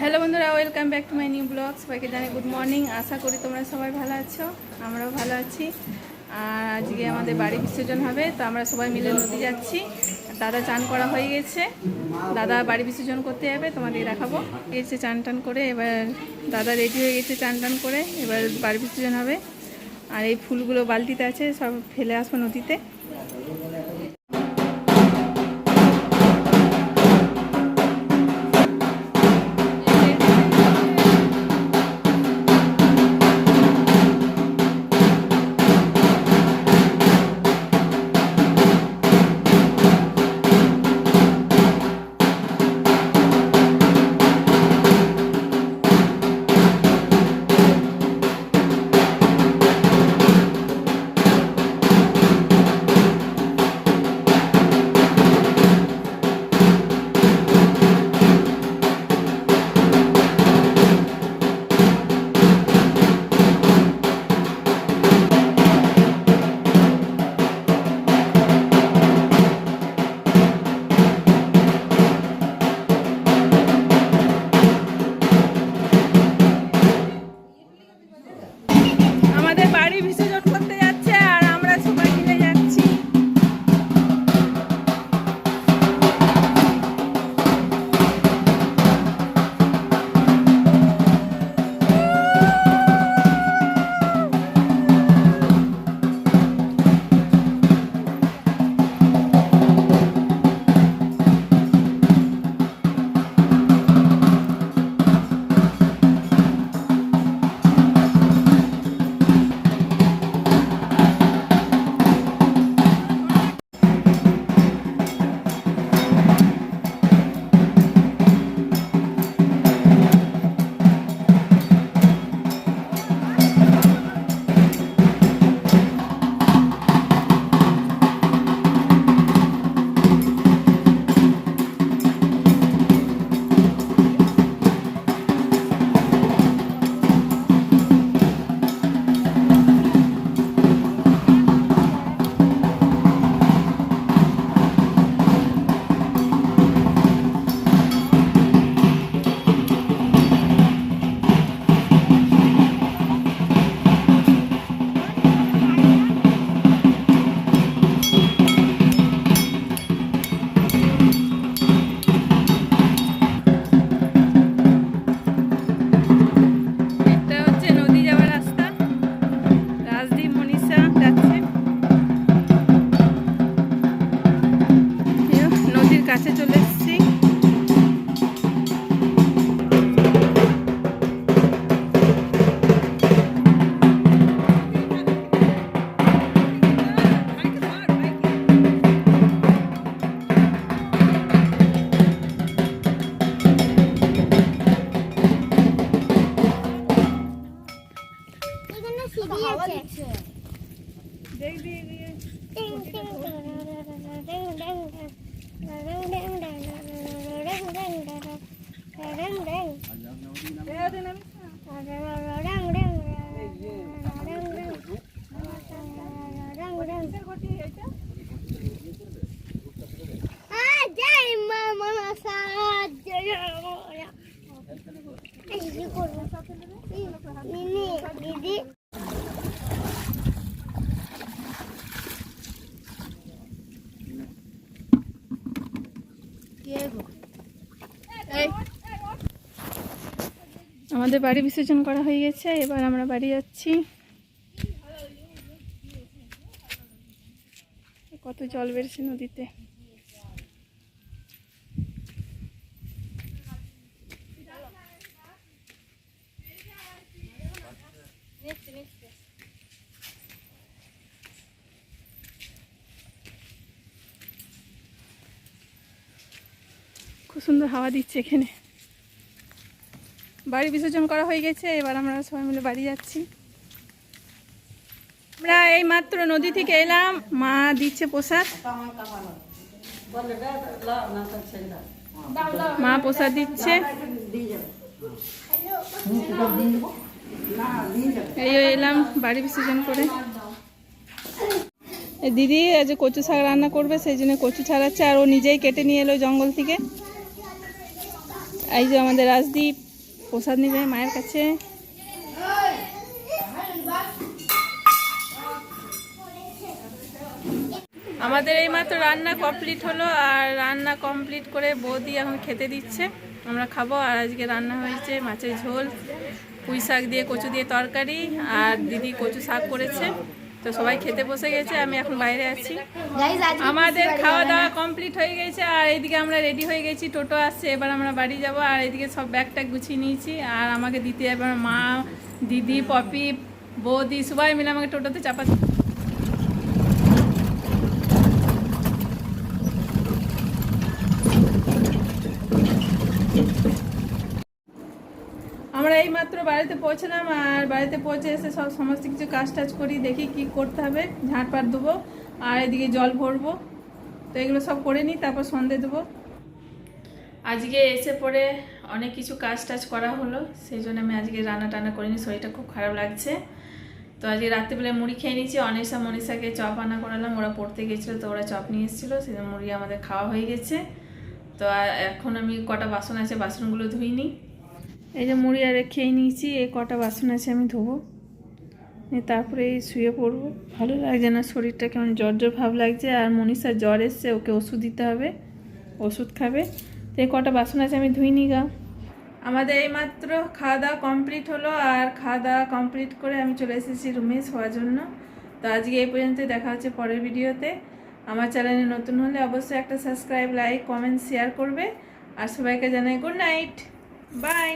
Hello বন্ধুরা welcome back to my new blog সবাইকে জানাই গুড মর্নিং আশা করি তোমরা সবাই ভালো আছো, আমরাও ভালো আছি। আর আজকে আমাদের বাড়ি বিসর্জন হবে, তো আমরা সবাই মিলে নদী যাচ্ছি। দাদা চান করা হয়ে গেছে। দাদা বাড়ি বিসর্জন করতে যাবে, তোমাদের দেখাবো। গেছে চান টান করে এবার দাদা রেডি হয়ে গেছে চান টান করে, এবার বাড়ি বিসর্জন হবে। আর এই ফুলগুলো বালতিতে আছে, সব ফেলে আসব নদীতে। দিদি। আমাদের বাড়ি বিসর্জন করা হয়ে গেছে, এবার আমরা বাড়ি যাচ্ছি। কত জল বেড়েছে নদীতে। খুব সুন্দর হাওয়া দিচ্ছে এখানে। বাড়ি বিসর্জন করা হয়ে গেছে, এবার আমরা সবাই মিলে বাড়ি যাচ্ছি। আমরা এই মাত্র নদী থেকে এলাম, মা দিচ্ছে প্রসাদ। মা প্রসাদ দিচ্ছে। এই এলাম বাড়ি বিসর্জন করে। দিদি আজ কচু শাক রান্না করবে, সেই জন্য কচু ছাড়াচ্ছে, আর ও নিজেই কেটে নিয়ে এলো জঙ্গল থেকে। এই যে আমাদের রাজদীপ, প্রসাদ নিবে মায়ের কাছে। আমাদের এই মাত্র রান্না কমপ্লিট হলো, আর রান্না কমপ্লিট করে বৌদি এখন খেতে দিচ্ছে। আমরা খাব, আর আজকে রান্না হয়েছে মাছের ঝোল পুঁই শাক দিয়ে কচু দিয়ে তরকারি, আর দিদি কচু শাক করেছে। তো সবাই খেতে বসে গেছে আমি এখন বাইরে আছি। আমাদের খাওয়া দাওয়া কমপ্লিট হয়ে গেছে আর এইদিকে আমরা রেডি হয়ে গেছি টোটো আসছে এবার আমরা বাড়ি যাব আর এইদিকে সব ব্যাগটা গুছিয়ে নিয়েছি আর আমাকে দিতে এবার মা দিদি পপি বৌদি সবাই মিলে আমাকে টোটোতে চাপা আমরা এই মাত্র বাড়িতে পৌঁছলাম আর বাড়িতে পৌঁছে এসে সব সমস্ত কিছু কাজ টাজ করি, দেখি কি করতে হবে। ঝাঁট ঝাঁটপাট দেবো আর এদিকে জল ভরবো। তো এগুলো সব করে নিই, তারপর সন্ধে দেবো আজকে এসে পরে অনেক কিছু কাজ টাজ করা হলো, সেই জন্য আমি আজকে রান্না টান্না করিনি, শরীরটা খুব খারাপ লাগছে। তো আজকে রাত্রিবেলায় মুড়ি খেয়ে নিয়েছি, অনিশা মনীষাকে চপ আনা করালাম, ওরা পড়তে গেছিল তো ওরা চপ নিয়ে এসেছিল, সেই মুড়ি আমাদের খাওয়া হয়ে গেছে। তো এখন আমি কটা বাসন আছে, বাসনগুলো ধুইনি। এই যে মুড়ি আরে খেয়ে নিয়েছি, এই কটা বাসন আছে আমি ধোবো। তারপরে এই শুয়ে পড়ব। ভালো লাগছে না শরীরটা, কেমন জ্বর জ্বর ভাব লাগছে। আর মনীষার জ্বর এসছে, ওকে ওষুধ দিতে হবে, ওষুধ খাবে। তো এই কটা বাসন আছে, আমি ধুইনি গা। আমাদের এইমাত্র খাওয়া দাওয়া কমপ্লিট হলো, আর খাওয়া দাওয়া কমপ্লিট করে আমি চলে এসেছি রুমে শোয়ার জন্য। তো আজকে এই পর্যন্ত দেখা হচ্ছে পরের ভিডিওতে। আমার চ্যানেলে নতুন হলে অবশ্যই একটা সাবস্ক্রাইব লাইক কমেন্ট শেয়ার করবে। আর সবাইকে জানাই গুড নাইট বাই